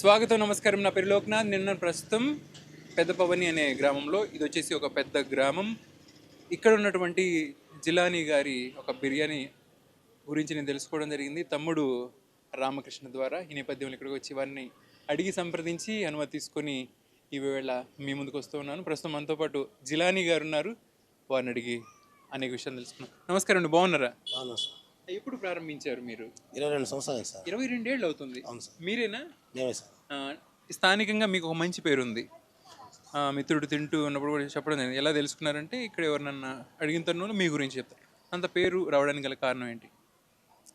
స్వాగతం నమస్కారం. నా పేరు లోక్నాథ్. నిన్న ప్రస్తుతం పెద్ద పవని అనే గ్రామంలో ఇది వచ్చేసి ఒక పెద్ద గ్రామం. ఇక్కడ ఉన్నటువంటి జిలానీ గారి ఒక బిర్యానీ గురించి నేను తెలుసుకోవడం జరిగింది. తమ్ముడు రామకృష్ణ ద్వారా ఈ నేపథ్యంలో ఇక్కడికి వచ్చి వారిని అడిగి సంప్రదించి అనుమతి తీసుకొని ఈవేళ మీ ముందుకు వస్తూ ఉన్నాను. ప్రస్తుతం మనతో పాటు జిలానీ గారు ఉన్నారు. వారిని అడిగి అనేక విషయాలు తెలుసుకున్నాను నమస్కారం అండి. బాగున్నారా? అవును ఎప్పుడు ప్రారంభించారు మీరు? ఇరవై రెండు సంవత్సరాలు సార్. ఇరవై రెండేళ్ళు అవుతుంది. అవును సార్. మీరేనా? మేమే సార్. ఆ, స్థానికంగా మీకు ఒక మంచి పేరు ఉంది ఆ, మిత్రుడు తింటూ ఉన్నప్పుడు కూడా చెప్పడం జరిగింది. ఎలా తెలుసుకున్నారంటే ఇక్కడ ఎవరినన్నా అడిగిన తరుణంలో మీ గురించి చెప్తారు. అంత పేరు రావడానికి గల కారణం ఏంటి?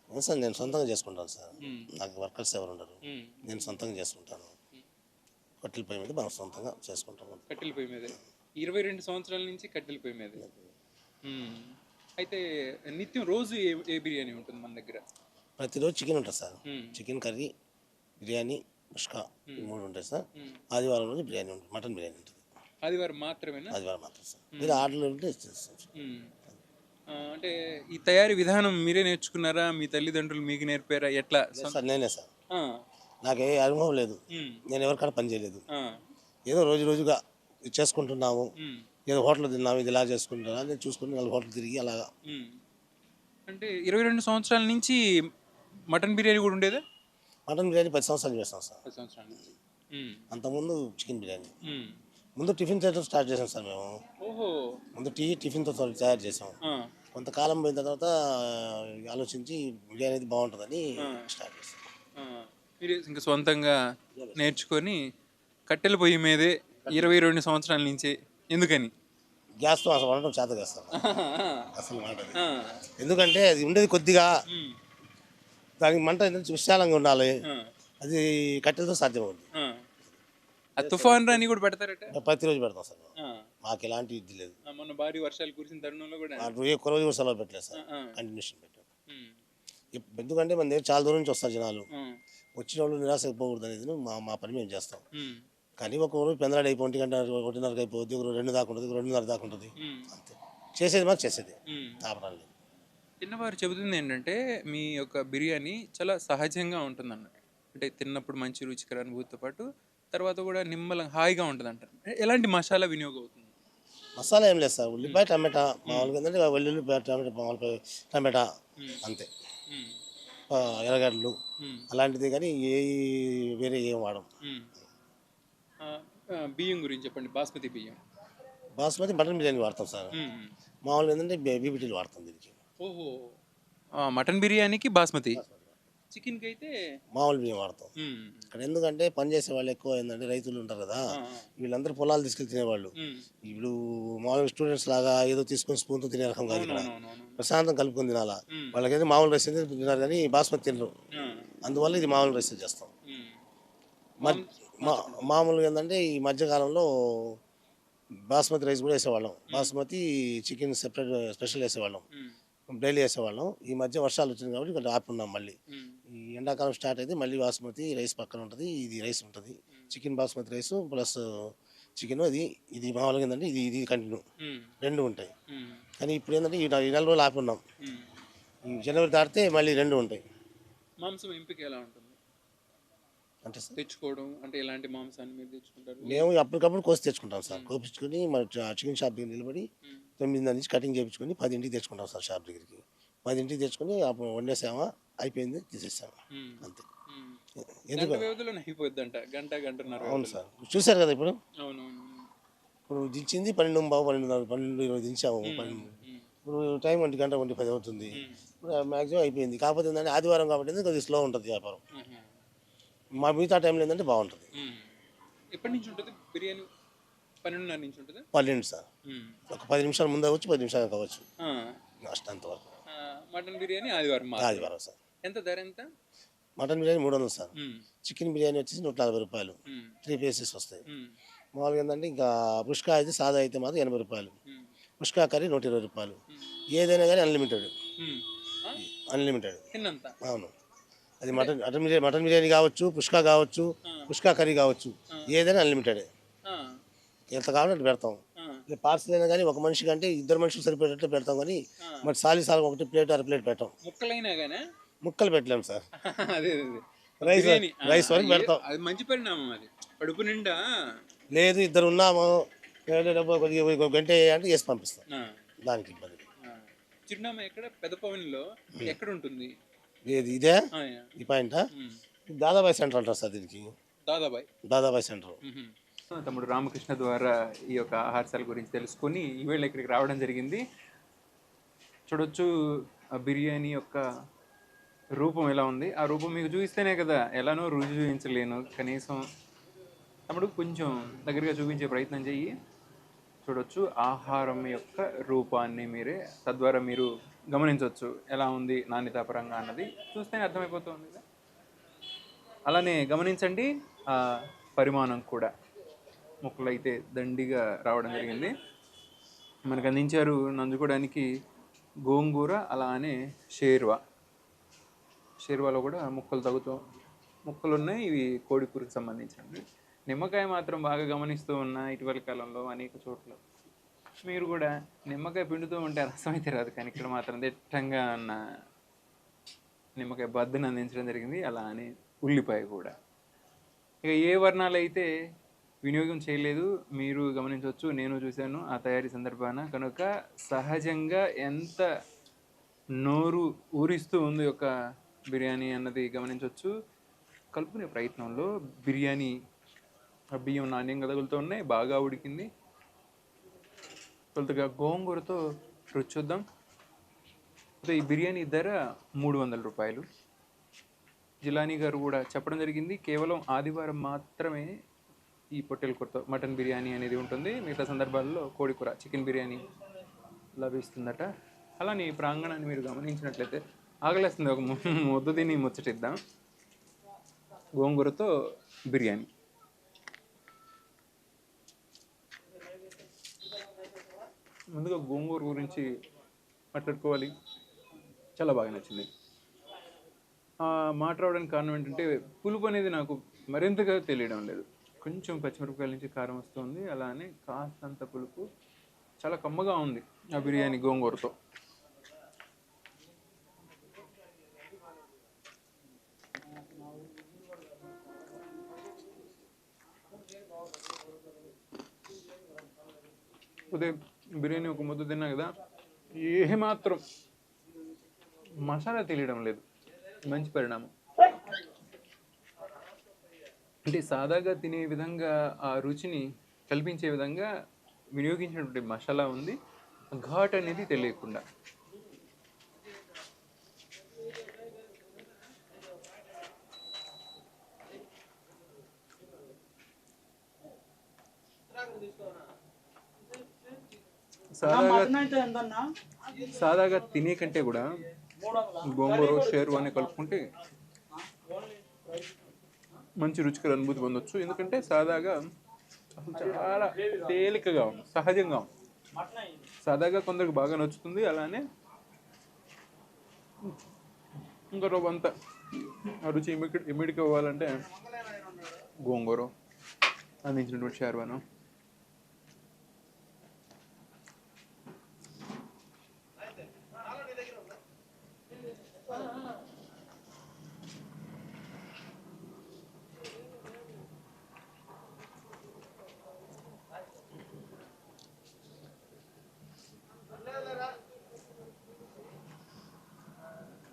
అవును సార్ నేను సొంతంగా చేసుకుంటాను సార్. మ్మ్. నాకు వర్కర్స్ ఎవరు ఉండరు. మ్మ్. నేను సొంతంగా చేసుకుంటాను. కట్టెల పై మీద మనం సొంతంగా చేసుకుంటాము కట్టెల పొయ్యి మీదే. ఇరవై రెండు సంవత్సరాల నుంచి కట్టెల పొయ్యి మీదే. మ్మ్. అయితే నిత్యం రోజు ఏ ఏ బిర్యానీ ఉంటుంది మన దగ్గర? ప్రతిరోజు చికెన్ ఉంటుంది సార్. చికెన్ కర్రీ బిర్యానీ ముష్కా ఈ మూడు ఉంటాయి సార్. ఆదివారం రోజు బిర్యానీ ఉంటుంది మటన్ బిర్యానీ ఉంటుంది. ఆదివారం మాత్రమేనా? ఆదివారం మాత్రం సార్. మీరు ఆర్డర్లు ఉంటే సార్. అంటే ఈ తయారీ విధానం మీరే నేర్చుకున్నారా? మీ తల్లిదండ్రులు మీకు నేర్పారా? ఎట్లా? సార్ నేనే సార్. నాకు ఏ అనుభవం లేదు. నేను ఎవరికైనా పని చేయలేదు. ఏదో రోజు రోజుగా చేసుకుంటున్నాము. ఏదో హోటల్ తిన్నాము ఇది ఇలా చేసుకుంటున్నా నేను చూసుకుని నాలుగు హోటల్ తిరిగి అలాగా. అంటే ఇరవై రెండు సంవత్సరాల నుంచి మటన్ బిర్యానీ కూడా ఉండేదా? మటన్ బిర్యానీ పది సంవత్సరాలు చేస్తాం సార్. పది సంవత్సరాల నుంచి. అంతకుముందు చికెన్ బిర్యానీ. ముందు టిఫిన్ చేయడం స్టార్ట్ చేసాం సార్ మేము. ముందు టీ టిఫిన్తో తయారు చేసాం. కొంతకాలం పోయిన తర్వాత ఆలోచించి బిర్యానీ అనేది బాగుంటుందని స్టార్ట్ చేసాం. మీరు ఇంకా సొంతంగా నేర్చుకొని కట్టెల పొయ్యి మీదే ఇరవై రెండు సంవత్సరాల నుంచే ఎందుకని? గ్యాస్తో అసలు వండటం చేత చేస్తాం. అసలు మాట అది. ఎందుకంటే అది ఉండేది కొద్దిగా. దానికి మంట ఏంటంటే విశాలంగా ఉండాలి. అది కట్టెలతో సాధ్యమవుతుంది. ఆ. ఆ తుఫాన్ రాని కూడా పెడతారట? ప్రతిరోజు పెడతాం సార్. మేము. ఆ, మాకు ఎలాంటి ఇది లేదు. ఆ, మొన్న భారీ వర్షాలు కురిసిన తరుణంలో కూడా. అటు ఏ కొరవ కూడా సెలవు పెట్టలేదు సార్. కంటిన్యూషన్ పెట్టాం. ఇప్- ఎందుకంటే మన దగ్గర చాలా దూరం నుంచి వస్తారు జనాలు. వచ్చిన వాళ్ళు నిరాశపోకూడదు అనేది మా మా పని మేము చేస్తాం. కానీ ఒక పెందలాడు అయిపోయి ఒంటి గంట ఒకటిన్నరకు అయిపోద్ది ఒక రెండు దాకా ఉంటుంది రెండున్నర దాకా ఉంటుంది. అంతే. చేసేది మాకు చేసేది. మ్మ్. తాపడాలు లేదు. చిన్నవారు చెబుతుంది ఏంటంటే మీ యొక్క బిర్యానీ చాలా సహజంగా ఉంటుంది అన్నట్టు అంటే తిన్నప్పుడు మంచి రుచికర అనుభూతితో పాటు తర్వాత కూడా నిమ్మలం హాయిగా ఉంటుంది అంటారు ఎలాంటి మసాలా వినియోగం అవుతుంది? మసాలా ఏం లేదు సార్. ఉల్లిపాయ టమాటా మామూలుగా ఏంటంటే వెల్లుల్లిపాయ టమాటా మామూలుపాయ టమాటా అంతే. ఎర్రగడ్డలు. అలాంటిది కానీ ఏ వేరే ఏం వాడం. మ్మ్. ఆ, ఆ, బియ్యం గురించి చెప్పండి బాస్మతి బియ్యం. బాస్మతి మటన్ బిర్యానీ వాడతాం సార్. మ్మ్. మామూలుగా ఏంటంటే బీబీటీలు వాడతాం దీనికి. ఓహో. మటన్ బిర్యానీకి బాస్మతి. చికెన్కి అయితే మామూలు బియ్యం వాడతాం. ఇక్కడ ఎందుకంటే పని చేసే వాళ్ళు ఎక్కువ ఏంటంటే రైతులు ఉంటారు కదా వీళ్ళందరూ పొలాలు తీసుకెళ్ళి తినేవాళ్ళు. ఇప్పుడు మామూలుగా స్టూడెంట్స్ లాగా ఏదో తీసుకొని స్పూన్తో తినే రకం కాదు ఇక్కడ. ప్రశాంతం కలుపుకొని తినాలా. వాళ్ళకైతే మామూలు రైస్ తిన్నారు కానీ బాస్మతి తినరు. అందువల్ల ఇది మామూలు రైస్ చేస్తాం. మ్మ్. మ- మామూలుగా ఏంటంటే ఈ మధ్యకాలంలో బాస్మతి రైస్ కూడా వేసేవాళ్ళం. బాస్మతి చికెన్ సెపరేట్ స్పెషల్ వేసేవాళ్ళం. డైలీ వేసేవాళ్ళం. ఈ మధ్య వర్షాలు వచ్చింది కాబట్టి ఇక్కడ ఆపున్నాం మళ్ళీ. ఈ ఎండాకాలం స్టార్ట్ అయితే మళ్ళీ బాస్మతి రైస్ పక్కన ఉంటుంది ఇది రైస్ ఉంటుంది. Chicken basmati rice plus chicken అది ఇది మామూలుగా ఏంటంటే ఇది ఇది కంటిన్యూ. రెండు ఉంటాయి. కానీ ఇప్పుడు ఏంటంటే ఈ నెల రోజులు ఆపున్నాం మ్మ్. ఈ జనవరి దాటితే మళ్ళీ రెండు ఉంటాయి. మాంసం ఎంపిక ఎలా ఉంటుంది? అంటే తెచ్చుకోవడం అంటే ఎలాంటి మాంసాన్ని మీరు తెచ్చుకుంటారు? మేము అప్పటికప్పుడు కోసి తెచ్చుకుంటాం సార్. కోపించుకొని మన చికెన్ షాప్ దగ్గర నిలబడి మ్మ్. తొమ్మిదిన్నర నుంచి కటింగ్ చేయించుకొని పదింటికి తెచ్చుకుంటాం సార్ షాప్ దగ్గరికి. పదింటికి తెచ్చుకొని అప్పుడు వండేసామా అయిపోయింది తీసేసాము. అంతే. ఎందుకు? గంట గంటన్నర అవును. సార్. చూశారు కదా ఇప్పుడు? ఇప్పుడు దించింది పన్నెండు బావు పన్నెండున్నర పన్నెండు ఇరవై దించాము పన్నెండు. ఇప్పుడు టైం ఒంటి గంట ఒంటి పది అవుతుంది. ఇప్పుడు మ్యాక్సిమం అయిపోయింది. కాకపోతే ఏంటంటే ఆదివారం కాబట్టి కొద్దిగా స్లో ఉంటుంది వ్యాపారం. మా మిగతా టైంలో ఏంటంటే బాగుంటుంది. ఎప్పటి నుంచి ఉంటుంది బిర్యానీ? పన్నెండున్నర నుంచి ఉంటుందా? పన్నెండు సార్. ఒక పది నిమిషాల ముందు అవ్వచ్చు పది నిమిషాలు కావచ్చు. లాస్ట్ అంతవరకు మటన్ బిర్యానీ ఆదివారం. ఆదివారం సార్. ఎంత ధర ఎంత? మటన్ బిర్యానీ మూడు వందలు సార్. చికెన్ బిర్యానీ వచ్చేసి నూట నలభై రూపాయలు. త్రీ పీసెస్ వస్తాయి. మ్మ్. మామూలుగా ఏంటంటే ఇంకా పుష్కా అయితే సాదా అయితే మాత్రం ఎనభై రూపాయలు. పుష్కా కర్రీ నూట ఇరవై రూపాయలు. ఏదైనా కానీ అన్లిమిటెడ్? అన్లిమిటెడ్ అవును. అది mutton mutton biryani mutton biryani కావచ్చు పుష్కా కావచ్చు పుష్కా కర్రీ కావచ్చు ఏదైనా అన్లిమిటెడ్. ఎంత కావాలంటే పెడతాం. పార్సల్ అయినా కానీ ఒక మనిషి కంటే ఇద్దరు మనుషులు సరిపోయేటట్టు పెడతాం కానీ మరి సాలి సాల్ ఒకటి ప్లేట్ అర ప్లేట్ పెట్టాం. ముక్కలైనా కానీ ముక్కలు పెట్టలేము సార్. రైస్ రైస్ వరకు పెడతాం. అది మంచి పరిణామం అది. కడుపు నిండా? లేదు ఇద్దరు ఉన్నాము. డబ్బు కొద్దిగా గంట అంటే వేసి పంపిస్తాం. దానికి ఇబ్బంది. చిరునామా ఎక్కడ? పెద్ద పవన్లో ఎక్కడ ఉంటుంది ఏది ఇదే. ఈ పాయింట్. దాదాబాయి సెంటర్ అంటారు సార్ దీనికి? దాదాబాయ్. దాదాబాయి సెంటర్ మ్మ్. తమ్ముడు రామకృష్ణ ద్వారా ఈ యొక్క ఆహారశాల గురించి తెలుసుకొని ఈవేళ ఇక్కడికి రావడం జరిగింది. చూడొచ్చు ఆ బిర్యానీ యొక్క రూపం ఎలా ఉంది. ఆ రూపం మీకు చూపిస్తేనే కదా ఎలానో రుచి చూపించలేను. కనీసం తమ్ముడు కొంచెం దగ్గరగా చూపించే ప్రయత్నం చెయ్యి. చూడొచ్చు. ఆహారం యొక్క రూపాన్ని మీరే తద్వారా మీరు గమనించవచ్చు ఎలా ఉంది నాణ్యతాపరంగా అన్నది చూస్తేనే అర్థమైపోతుంది. అలానే గమనించండి పరిమాణం కూడా. మొక్కలు అయితే దండిగా రావడం జరిగింది. మనకు అందించారు నంజుకోవడానికి గోంగూర అలానే షేర్వా. షేర్వాలో కూడా ముక్కలు తగ్గుతూ ముక్కలు ఉన్నాయి ఇవి కోడికూరకు సంబంధించినవి. నిమ్మకాయ మాత్రం బాగా గమనిస్తూ ఉన్నా ఇటీవల కాలంలో అనేక చోట్ల. మీరు కూడా నిమ్మకాయ పిండుతూ ఉంటే రసం అయితే రాదు కానీ ఇక్కడ మాత్రం దిట్టంగా ఉన్న నిమ్మకాయ బద్దను అందించడం జరిగింది. అలా అని ఉల్లిపాయ కూడా. ఇక ఏ వర్ణాలు అయితే వినియోగం చేయలేదు మీరు గమనించవచ్చు నేను చూశాను ఆ తయారీ సందర్భాన. కనుక సహజంగా ఎంత నోరు ఊరిస్తూ ఉంది ఒక బిర్యానీ అన్నది గమనించవచ్చు. కలుపుకునే ప్రయత్నంలో బిర్యానీ బియ్యం నాణ్యంగా తగులుతూ ఉన్నాయి బాగా ఉడికింది. కొద్దిగా గోంగూరతో రుచి చూద్దాం. ఈ బిర్యానీ ధర మూడు వందల రూపాయలు. జిలానీ గారు కూడా చెప్పడం జరిగింది కేవలం ఆదివారం మాత్రమే ఈ పొట్టెల కూరతో మటన్ బిర్యానీ అనేది ఉంటుంది. మిగతా సందర్భాల్లో కోడి కూర చికెన్ బిర్యానీ లభిస్తుందట. అలానే ఈ ప్రాంగణాన్ని మీరు గమనించినట్లయితే ఆగలేస్తుంది ఒక ముద్ద తిని ముచ్చటిద్దాం. గోంగూరతో బిర్యానీ. ముందుగా గోంగూర గురించి మాట్లాడుకోవాలి. చాలా బాగా నచ్చింది. మాట్లాడడానికి కారణం ఏంటంటే పులుపు అనేది నాకు మరింతగా తెలియడం లేదు. కొంచెం పచ్చిమిరపకాయల నుంచి కారం వస్తుంది. అలానే కాస్తంత పులుపు. చాలా కమ్మగా ఉంది ఆ బిర్యానీ గోంగూరతో. ఉదయం బిర్యానీ ఒక ముద్ద తిన్నా కదా ఏమాత్రం మసాలా తెలియడం లేదు. మంచి పరిణామం. అంటే సాదాగా తినే విధంగా ఆ రుచిని కల్పించే విధంగా వినియోగించినటువంటి మసాలా ఉంది. ఘాట్ అనేది తెలియకుండా. సాదాగా సాదాగా తినే కంటే కూడా గోంగూర షేరు అని కలుపుకుంటే మంచి రుచికర అనుభూతి పొందొచ్చు. ఎందుకంటే సాదాగా చాలా తేలికగా ఉంది సహజంగా ఉంది. సాదాగా కొందరికి బాగా నచ్చుతుంది అలానే ఇంకా ఆ రుచి ఇమిడి ఇమిడికి అవ్వాలంటే గోంగూర అందించినటువంటి షేర్వాను.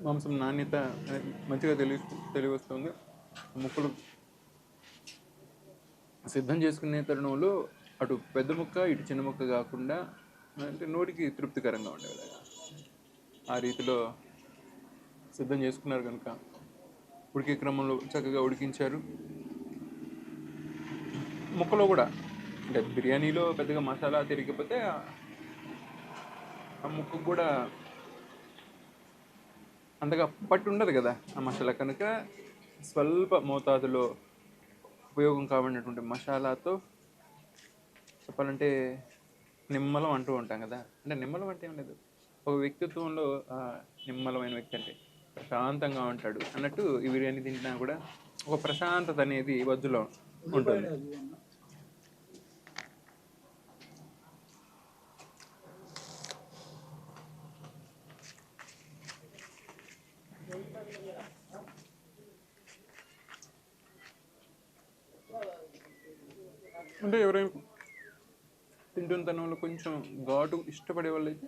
మాంసం నాణ్యత మంచిగా తెలియ తెలియవస్తుంది ముక్కలు సిద్ధం చేసుకునే తరుణంలో అటు పెద్ద ముక్క ఇటు చిన్న ముక్క కాకుండా అంటే నోటికి తృప్తికరంగా ఉండేలాగా ఆ రీతిలో సిద్ధం చేసుకున్నారు కనుక ఉడికే క్రమంలో చక్కగా ఉడికించారు. ముక్కలో కూడా అంటే బిర్యానీలో పెద్దగా మసాలా తిరిగిపోతే ఆ ముక్కకు కూడా అంతగా పట్టు ఉండదు కదా ఆ మసాలా. కనుక స్వల్ప మోతాదులో ఉపయోగం కాబడినటువంటి మసాలాతో చెప్పాలంటే నిమ్మలం అంటూ ఉంటాం కదా. అంటే నిమ్మలం అంటే ఏం లేదు. ఒక వ్యక్తిత్వంలో నిమ్మలమైన వ్యక్తి అంటే ప్రశాంతంగా ఉంటాడు అన్నట్టు ఈ బిర్యానీ తింటున్నా కూడా ఒక ప్రశాంతత అనేది వద్దులో ఉంటుంది. అంటే ఎవరైనా తింటున్న తనంలో కొంచెం ఘాటు ఇష్టపడే వాళ్ళైతే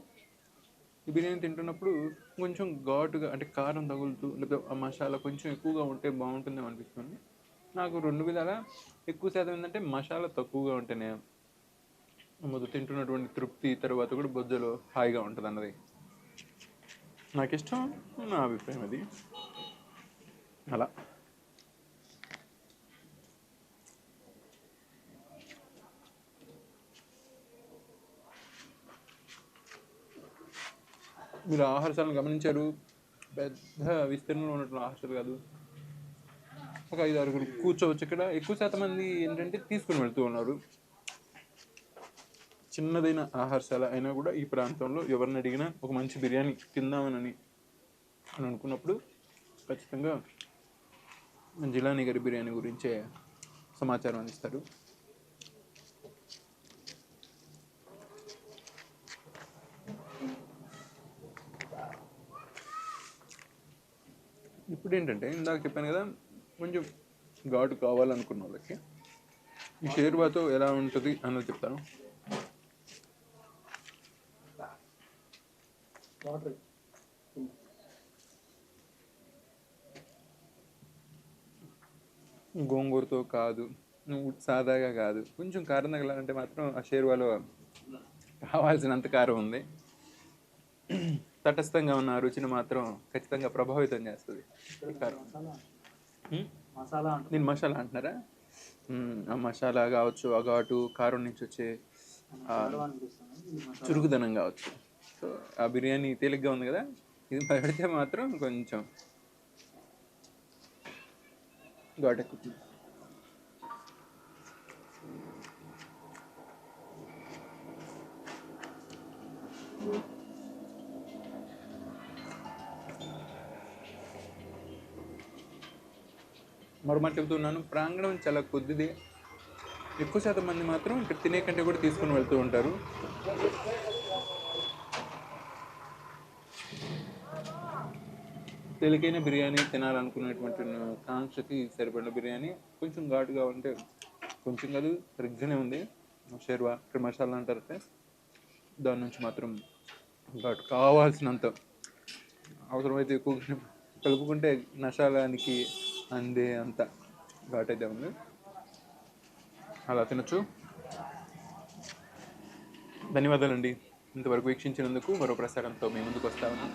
ఈ బిర్యానీ తింటున్నప్పుడు కొంచెం ఘాటుగా అంటే కారం తగులుతూ లేకపోతే ఆ మసాలా కొంచెం ఎక్కువగా ఉంటే బాగుంటుందేమో అనిపిస్తుంది. నాకు రెండు విధాల ఎక్కువ శాతం ఏంటంటే మసాలా తక్కువగా ఉంటేనే మొదలు తింటున్నటువంటి తృప్తి తర్వాత కూడా బొజ్జలో హాయిగా ఉంటుంది అన్నది. నాకు ఇష్టం నా అభిప్రాయం అది. అలా. మీరు ఆహారశాలను గమనించారు? పెద్ద విస్తీర్ణంలో ఉన్నటువంటి ఆహారశాలు కాదు. ఒక ఐదు ఆరుగురు కూర్చోవచ్చు ఇక్కడ. ఎక్కువ శాతం మంది ఏంటంటే తీసుకుని వెళ్తూ ఉన్నారు. చిన్నదైన ఆహారశాల అయినా కూడా ఈ ప్రాంతంలో ఎవరిని అడిగినా ఒక మంచి బిర్యానీ తిందామని అని అనుకున్నప్పుడు ఖచ్చితంగా జిలానీ గారి బిర్యానీ గురించే సమాచారం అందిస్తారు. ఇప్పుడు ఏంటంటే ఇందాక చెప్పాను కదా కొంచెం ఘాటు కావాలనుకున్న వాళ్ళకి ఈ షేర్వాతో ఎలా ఉంటుంది అన్నది చెప్తాను. గోంగూరతో కాదు సాదాగా కాదు కొంచెం కారం తగలాలంటే మాత్రం ఆ షేర్వాలో కావాల్సినంత కారం ఉంది. తటస్థంగా ఉన్న రుచిని మాత్రం ఖచ్చితంగా ప్రభావితం చేస్తుంది. దీని మసాలా అంటున్నారా. ఆ మసాలా కావచ్చు ఆ ఘాటు కారం నుంచి వచ్చే చురుకుదనం కావచ్చు. సో ఆ బిర్యానీ తేలిగ్గా ఉంది కదా? ఇది పెడితే మాత్రం కొంచెం ఘాటు ఎక్కుతుంది మరోమాట చెబుతున్నాను ప్రాంగణం చాలా కొద్దిదే. ఎక్కువ శాతం మంది మాత్రం ఇక్కడ తినే కంటే కూడా తీసుకుని వెళ్తూ ఉంటారు. తేలికైన బిర్యానీ తినాలనుకునేటువంటి కాంక్షకి సరిపడిన బిర్యానీ. కొంచెం ఘాటుగా ఉంటే కొంచెం కాదు సరిగ్గానే ఉంది. షేర్వా ఇక్కడ మసాలా అంటారంటే దాని నుంచి మాత్రం ఘాటు కావాల్సినంత. అవసరమైతే ఎక్కువ కలుపుకుంటే నషాలానికి అందే అంత ఘాట్ అయితే ఉంది. అలా తినచ్చు. ధన్యవాదాలండి. ఇంతవరకు వీక్షించినందుకు మరో ప్రసారంతో మీ ముందుకు వస్తాను